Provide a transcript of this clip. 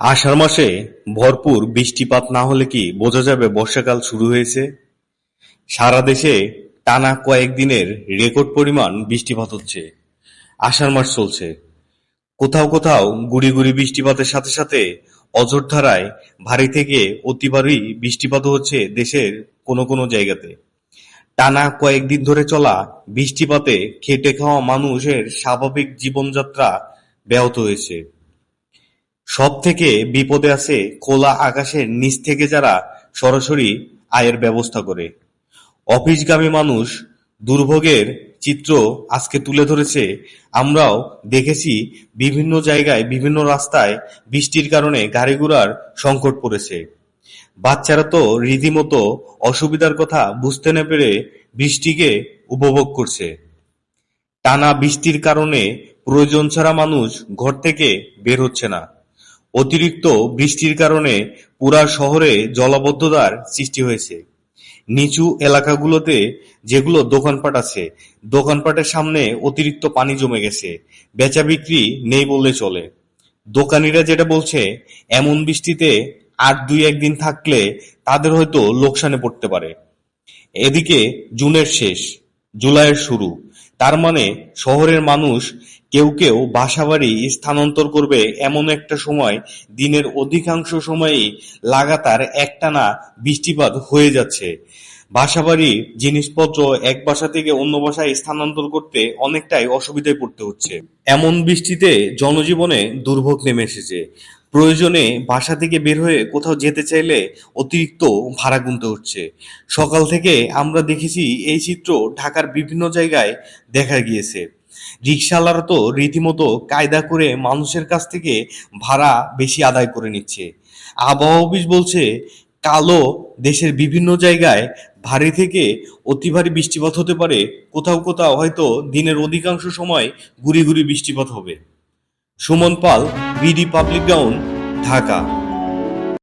আষাঢ় মাসে ভরপুর বৃষ্টিপাত না হলে কি বোঝা যাবে বর্ষাকাল শুরু হয়েছে? সারা দেশে টানা কয়েকদিনের রেকর্ড পরিমাণ বৃষ্টিপাত হচ্ছে। আষাঢ় মাস চলছে। কোথাও কোথাও গুড়ি গুড়ি বৃষ্টিপাতের সাথে সাথে অঝোর ধারায় ভারী থেকে অতি ভারী বৃষ্টিপাতও হচ্ছে দেশের কোনো কোনো জায়গাতে। টানা কয়েকদিন ধরে চলা বৃষ্টিপাতে খেটে খাওয়া মানুষের স্বাভাবিক জীবনযাত্রা ব্যাহত হয়েছে। সব থেকে বিপদে আছে খোলা আকাশের নিচ থেকে যারা সরাসরি আয়ের ব্যবস্থা করে। অফিসগামী মানুষ দুর্ভোগের চিত্র আজকে তুলে ধরেছে। আমরাও দেখেছি বিভিন্ন জায়গায়, বিভিন্ন রাস্তায় বৃষ্টির কারণে গাড়ি ঘোড়ার সংকট পড়েছে। বাচ্চারা তো রীতিমতো অসুবিধার কথা বুঝতে না পেরে বৃষ্টিকে উপভোগ করছে। টানা বৃষ্টির কারণে প্রয়োজন ছাড়া মানুষ ঘর থেকে বের হচ্ছে না। অতিরিক্ত বৃষ্টির কারণে পুরা শহরে জলাবদ্ধতার সৃষ্টি হয়েছে। নিচু এলাকাগুলোতে যেগুলো দোকানপাট আছে, দোকানপাটের সামনে অতিরিক্ত পানি জমে গেছে, বেচা বিক্রি নেই বললে চলে। দোকানিরা যেটা বলছে, এমন বৃষ্টিতে আর দুই একদিন থাকলে তাদের হয়তো লোকসানে পড়তে পারে। এদিকে জুনের শেষ, জুলাইয়ের শুরু তার মানে শহরের মানুষ কেউ কেউ বাসাবাড়ি স্থানান্তর করবে এমন একটা সময়, দিনের অধিকাংশ সময়ই লাগাতার একটানা বৃষ্টিপাত হয়ে যাচ্ছে। বাসাবাড়ির জিনিসপত্র এক বাসা থেকে অন্য বাসায় স্থানান্তর করতে অনেকটাই অসুবিধায় পড়তে হচ্ছে। এমন বৃষ্টিতে জনজীবনে দুর্ভোগ নেমে এসেছে। প্রয়োজনে বাসা থেকে বের হয়ে কোথাও যেতে চাইলে অতিরিক্ত ভাড়া গুনতে হচ্ছে। সকাল থেকে আমরা দেখেছি এই চিত্র ঢাকার বিভিন্ন জায়গায় দেখা গিয়েছে। রিক্সাওয়ালারা তো রীতিমতো কায়দা করে মানুষের কাছ থেকে ভাড়া বেশি আদায় করে নিচ্ছে। আবহাওয়া অফিস বলছে, কালো দেশের বিভিন্ন জায়গায় ভারী থেকে অতি ভারী বৃষ্টিপাত হতে পারে। কোথাও কোথাও হয়তো দিনের অধিকাংশ সময় গুড়ি গুড়ি বৃষ্টিপাত হবে। Suman Pal BD public ground Dhaka.